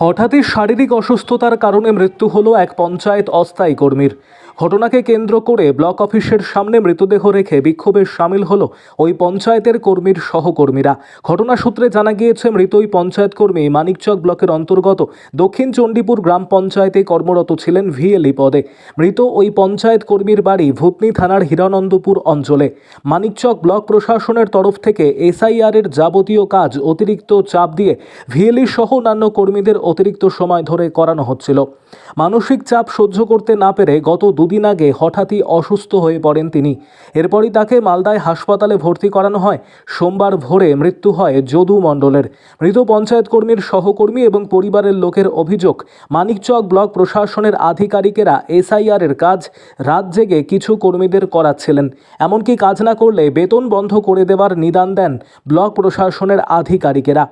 হঠাৎই শারীরিক অসুস্থতার কারণে মৃত্যু হলো এক পঞ্চায়েত অস্থায়ী কর্মীর। ঘটনাকে কেন্দ্র করে ব্লক অফিসের সামনে মৃতদেহ রেখে বিক্ষোভে সামিল হলো ওই পঞ্চায়েতের কর্মীর সহকর্মীরা। ঘটনা সূত্রে জানা গিয়েছে, মৃত ওই পঞ্চায়েত কর্মী মানিকচক ব্লকের অন্তর্গত দক্ষিণ চণ্ডীপুর গ্রাম পঞ্চায়েতে কর্মরত ছিলেন ভিএলই পদে। মৃত ওই পঞ্চায়েত কর্মীর বাড়ি ভূতনি থানার হিরানন্দপুর অঞ্চলে। মানিকচক ব্লক প্রশাসনের তরফ থেকে এসআইআরের যাবতীয় কাজ অতিরিক্ত চাপ দিয়ে ভিএলই সহ অন্যান্য কর্মীদের অতিরিক্ত সময় ধরে করানো হচ্ছিল। মানসিক চাপ সহ্য করতে না পেরে গত দুদিন আগে হঠাৎই অসুস্থ হয়ে পড়েন তিনি। এরপরই তাকে মালদায় হাসপাতালে ভর্তি করানো হয়। সোমবার ভোরে মৃত্যু হয় যদু মণ্ডলের। মৃত পঞ্চায়েত কর্মীর সহকর্মী এবং পরিবারের লোকের অভিযোগ, মানিকচক ব্লক প্রশাসনের আধিকারিকেরা এসআইআর এর কাজ রাত জেগে কিছু কর্মীদের করাচ্ছিলেন। এমনকি কাজ না করলে বেতন বন্ধ করে দেওয়ার নিদান দেন ব্লক প্রশাসনের আধিকারিকেরা।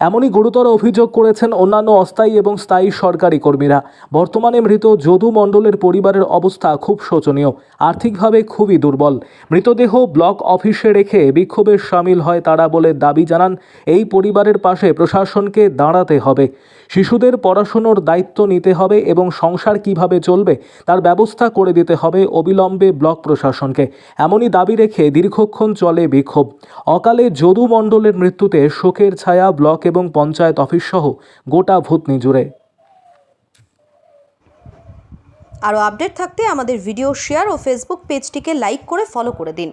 এমনই গুরুতর অভিযোগ করেছেন অন্যান্য অস্থায়ী এবং স্থায়ী সরকারি কর্মীরা। বর্তমানে মৃত যদু মণ্ডলের পরিবারের অবস্থা খুব শোচনীয়, আর্থিকভাবে খুবই দুর্বল। মৃতদেহ ব্লক অফিসে রেখে বিক্ষোভে সামিল হয় তারা বলে দাবি জানান, এই পরিবারের পাশে প্রশাসনকে দাঁড়াতে হবে। শিশুদের পড়াশুনোর দায়িত্ব নিতে হবে এবং সংসার কীভাবে চলবে তার ব্যবস্থা করে দিতে হবে অবিলম্বে ব্লক প্রশাসনকে। এমনই দাবি রেখে দীর্ঘক্ষণ চলে বিক্ষোভ। অকালে যদু মণ্ডলের মৃত্যুতে শোকের ছায়া ব্লক এবং পঞ্চায়েত অফিস সহ গোটা ভূতনি জুড়ে। আরও আপডেট থাকতে আমাদের ভিডিও শেয়ার ও ফেসবুক পেজটিকে লাইক করে ফলো করে দিন।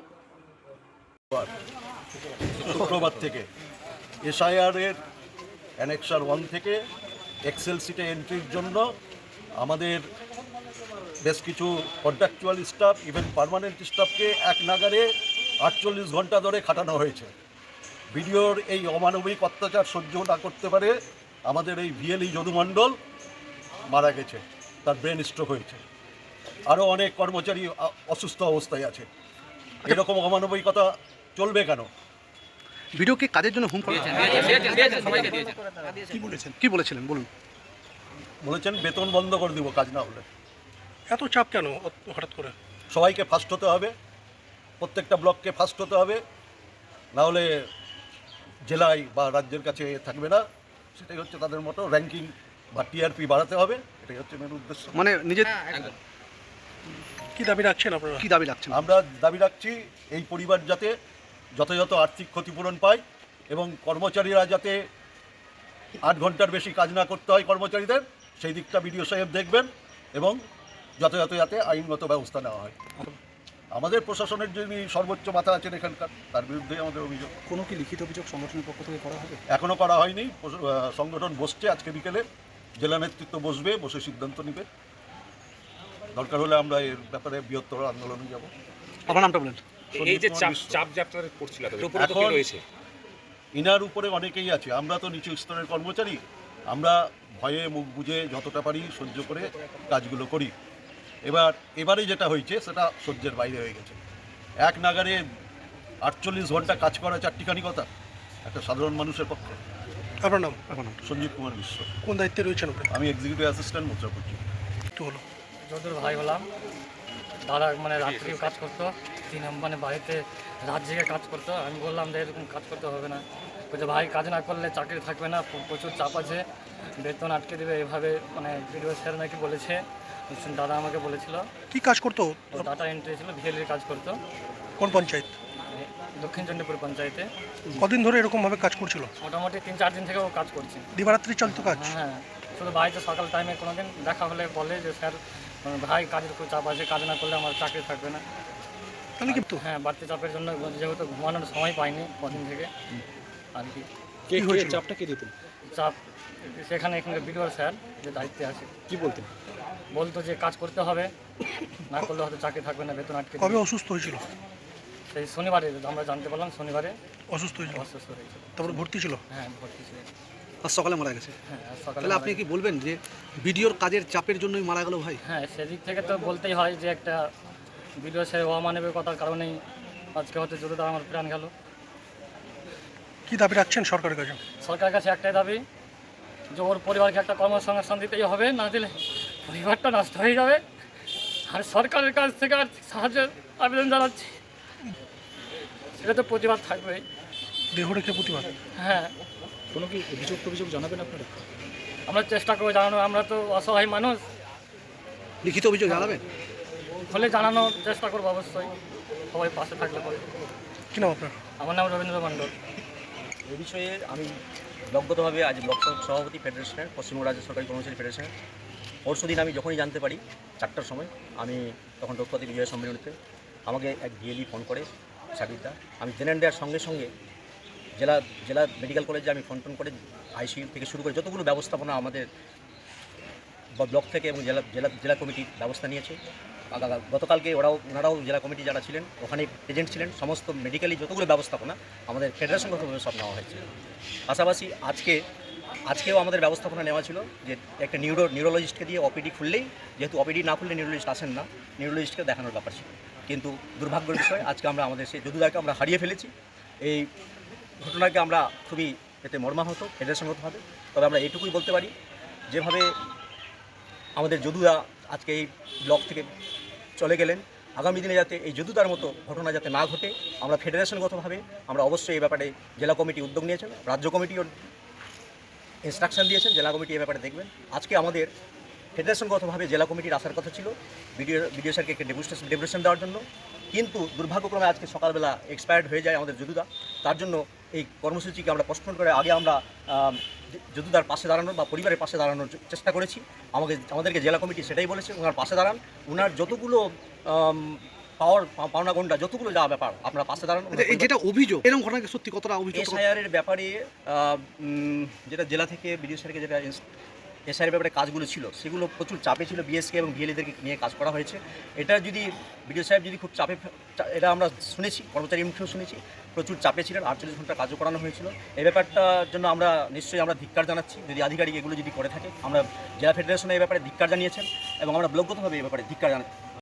শুক্রবার থেকে এসআইআর এর অ্যানেক্সার ওয়ান থেকে এক্সেল সিটে এন্ট্রির জন্য আমাদের বেশ কিছু কন্ট্রাকচুয়াল স্টাফ ইভেন পার্মানেন্ট স্টাফকে এক নাগারে আটচল্লিশ ঘণ্টা ধরে খাটানো হয়েছে। ভিডিওর এই অমানবিক অত্যাচার সহ্য না করতে পারে আমাদের এই ভিএলই যদুমণ্ডল মারা গেছে তার ব্রেন স্ট্রোক হয়েছে। আরও অনেক কর্মচারী অসুস্থ অবস্থায় আছে। এরকম অমানবিকতা চলবে কেন? ভিডিওকে কাজের জন্য হুম কি বলেছেন? কি বলেছিলেন? বলুন। বলেছেন বেতন বন্ধ করে দিব কাজ না হলে। এত চাপ কেন হঠাৎ করে? সবাইকে ফার্স্ট হতে হবে প্রত্যেকটা ব্লককে ফার্স্ট হতে হবে। না হলে জেলায় বা রাজ্যের কাছে থাকবে না সেটাই হচ্ছে তাদের মতো র্যাঙ্কিং বা টিআরপি বাড়াতে হবে এটাই হচ্ছে মেন উদ্দেশ্য। মানে নিজের কি দাবি রাখছেন আপনারা? কি দাবি রাখছেন? আমরা দাবি রাখছি এই পরিবার যাতে যথাযথ আর্থিক ক্ষতিপূরণ পায় এবং কর্মচারীরা যাতে আট ঘণ্টার বেশি কাজ না করতে হয় কর্মচারীদের সেই দিকটা বিডিও সাহেব দেখবেন এবং যথাযথ যাতে আইনগত ব্যবস্থা নেওয়া হয়। আমাদের প্রশাসনের যিনি সর্বোচ্চ মাথা আছেন এখানকার তার বিরুদ্ধে আমাদের অভিযোগ। কোনো কি লিখিত অভিযোগ সংগঠনের পক্ষ থেকে করা হবে? এখনও করা হয়নি। সংগঠন বসছে আজকে বিকেলে। জেলা নেতৃত্ব বসবে বসে সিদ্ধান্ত নেবে। দরকার হলে আমরা এর ব্যাপারে বৃহত্তর আন্দোলনে যাব। আপনার নামটা বলেন। এই যে চাপ চাপ যাত্রা করছিল তো উপরে এখন- রয়েছে? ইনার উপরে অনেকেই আছে। আমরা তো নিচু স্তরের কর্মচারী। আমরা ভয়ে মুখ বুঝে যতটা পারি সহ্য করে কাজগুলো করি। এবার এবারে যেটা হয়েছে সেটা সহ্যের বাইরে হয়ে গেছে। এক নাগারে আটচল্লিশ ঘণ্টা কাজ করা চারটিখানি কথা একটা সাধারণ মানুষের পক্ষে। আপনার নাম? আপনার নাম। সঞ্জীব কুমার বিশ্ব। কোন দায়িত্বে রয়েছেন আপনি? আমি এক্সিকিউটিভ অ্যাসিস্ট্যান্ট মুদ্রা করছি একটু হলো যদুর ভাই হলাম দাদা মানে রাত্রি কাজ করতো তিন মানে বাড়িতে রাত জেগে কাজ করতো আমি বললাম যে এরকম কাজ করতে হবে না। বলছে ভাই কাজ না করলে চাকরি থাকবে না প্রচুর চাপ আছে বেতন আটকে দেবে এভাবে মানে ভিডিও স্যার নাকি বলেছে দাদা আমাকে বলেছিল। কি কাজ করতো? ডাটা এন্ট্রি ছিল ভিএলির কাজ করতো। কোন পঞ্চায়েত? দক্ষিণ চণ্ডীপুর পঞ্চায়েতে। কদিন ধরে এরকম ভাবে কাজ করছিল? মোটামুটি তিন চার দিন থেকে ও কাজ করছে। দিবারাত্রি চলতো কাজ? হ্যাঁ শুধু ভাই তো সকাল টাইমে কোনো দিন দেখা হলে বলে যে স্যার ভাই কাজের খুব চাপ আছে কাজ না করলে আমার চাকরি থাকবে না। তাহলে কি হ্যাঁ বাড়তি চাপের জন্য যেহেতু ঘুমানোর সময় পাইনি কদিন থেকে। আর কি কি হয়েছিল? চাপটা কে দিতেন চাপ সেখানে এখানকার বিডিও স্যার যে দায়িত্বে আছে। কি বলতেন বলতো যে কাজ করতে হবে না করলে হয়তো চাকরি থাকবে না বেতন আটকে কবে অসুস্থ হয়েছিল? সেই শনিবারে আমরা জানতে পারলাম শনিবারে অসুস্থ হয়েছিল? অসুস্থ হয়েছিল। তারপরে ভর্তি ছিল? হ্যাঁ ভর্তি ছিল। আর সকালে মারা গেছে? হ্যাঁ সকালে তাহলে আপনি কি বলবেন যে ভিডিওর কাজের চাপের জন্যই মারা গেল ভাই? হ্যাঁ সেদিক থেকে তো বলতেই হয় যে একটা ভিডিও সে অমানবিকতার কারণেই আজকে হয়তো যতটা আমার প্রাণ গেল। কি দাবি রাখছেন সরকারের কাছে? সরকারের কাছে একটাই দাবি যে ওর পরিবারকে একটা কর্মসংস্থান দিতেই হবে না দিলে পরিবারটা নষ্ট হয়ে যাবে। আর সরকারের কাছ থেকে আর্থিক সাহায্যের আবেদন জানাচ্ছি। সেটা তো প্রতিবাদ থাকবেই। দেহ রেখে প্রতিবাদ? হ্যাঁ। কোনো কি অভিযোগ অভিযোগ জানাবেন আপনারা? আমরা চেষ্টা করব জানানো আমরা তো অসহায় মানুষ। লিখিত অভিযোগ জানাবেন? হলে জানানোর চেষ্টা করব অবশ্যই। সবাই পাশে থাকলে পরে। কি নাম আপনার? আমার নাম রবীন্দ্র মণ্ডল। এ বিষয়ে আমি ব্লকগতভাবে আজ ব্লক সভাপতি ফেডারেশনের পশ্চিমবঙ্গ রাজ্য সরকারি কর্মচারী ফেডারেশনের পরশু দিন আমি যখনই জানতে পারি, চারটার সময়, আমি তখন দক্ষতা বিজয় সম্মেলনীতে আমাকে এক ডিএলই ফোন করে সাবিরদা আমি জেনে দেওয়ার সঙ্গে সঙ্গে জেলা জেলা মেডিকেল কলেজে আমি ফোন টোন করে আইসিইউ থেকে শুরু করে যতগুলো ব্যবস্থাপনা আমাদের ব্লক থেকে এবং জেলা জেলা জেলা কমিটি ব্যবস্থা নিয়েছে গতকালকে ওরাও, ওনারাও জেলা কমিটি যারা ছিলেন, ওখানে প্রেজেন্ট ছিলেন, সমস্ত মেডিকেলি যতগুলো ব্যবস্থাপনা আমাদের ফেডারেশনগতভাবে সব নেওয়া হয়েছে। পাশাপাশি আজকে, আজকেও আমাদের ব্যবস্থাপনা নেওয়া ছিল যে একটা নিউরো নিউরোলজিস্টকে দিয়ে ওপিডি খুললেই, যেহেতু ওপিডি না খুললে নিউরোলজিস্ট আসেন না নিউরোলজিস্টকে দেখানোর ব্যাপার ছিল। কিন্তু দুর্ভাগ্যের বিষয়, আজকে আমরা আমাদের সেই যদুদাকে আমরা হারিয়ে ফেলেছি। এই ঘটনাকে আমরা খুবই এতে মর্মাহত ফেডারেশনগতভাবে তবে আমরা এটুকুই বলতে পারি, যেভাবে আমাদের যদুদা আজকে এই ব্লক থেকে চলে গেলেন। আগামী দিনে যাতে এই যদুদার মতো ঘটনা যাতে না ঘটে, আমরা ফেডারেশনগতভাবে আমরা অবশ্যই এই ব্যাপারে জেলা কমিটি উদ্যোগ নিয়েছেন, রাজ্য কমিটিও ইনস্ট্রাকশন দিয়েছেন, জেলা কমিটি এই ব্যাপারে দেখবেন। আজকে আমাদের ফেডারেশনগতভাবে জেলা কমিটির আসার কথা ছিল বিডিও বিডিও স্যারকে একটা ডেপুটেশন ডেপুটেশন দেওয়ার জন্য। কিন্তু দুর্ভাগ্যক্রমে আজকে সকালবেলা এক্সপায়ার্ড হয়ে যায় আমাদের যদুদা। তার জন্য এই কর্মসূচিকে আমরা পোস্টপোন করে আগে আমরা আম, যদুদার পাশে দাঁড়ানোর বা পরিবারের পাশে দাঁড়ানোর চেষ্টা করেছি। আমাকে আমাদেরকে জেলা কমিটি সেটাই বলেছে ওনার পাশে দাঁড়ান। ওনার যতগুলো পাওয়ার পাওনা গন্ডা যতগুলো যা ব্যাপার আপনারা পাশে দাঁড়ান যেটা অভিযোগ এরকম ঘটনা সত্যি কতটা অভিযোগ? এসআইআরের ব্যাপারে যেটা জেলা থেকে বিডিও স্যারকে যেটা এসআইয়ের ব্যাপারে কাজগুলো ছিল, সেগুলো প্রচুর চাপে ছিল বিএসকে এবং বিএলএদেরকে নিয়ে কাজ করা হয়েছে। এটা যদি বিডিও সাহেব যদি খুব চাপে এটা আমরা শুনেছি, কর্মচারী মুখেও শুনেছি, প্রচুর চাপে ছিলেন, আটচল্লিশ ঘণ্টা কাজও করানো হয়েছিল। এ ব্যাপারটার জন্য আমরা নিশ্চয়ই আমরা ধিক্কার জানাচ্ছি, যদি আধিকারিক এগুলো যদি করে থাকে, আমরা জেলা ফেডারেশনে এই ব্যাপারে ধিক্কার জানিয়েছেন এবং আমরা ব্লকগতভাবে এই ব্যাপারে ধিক্কার জানাচ্ছি।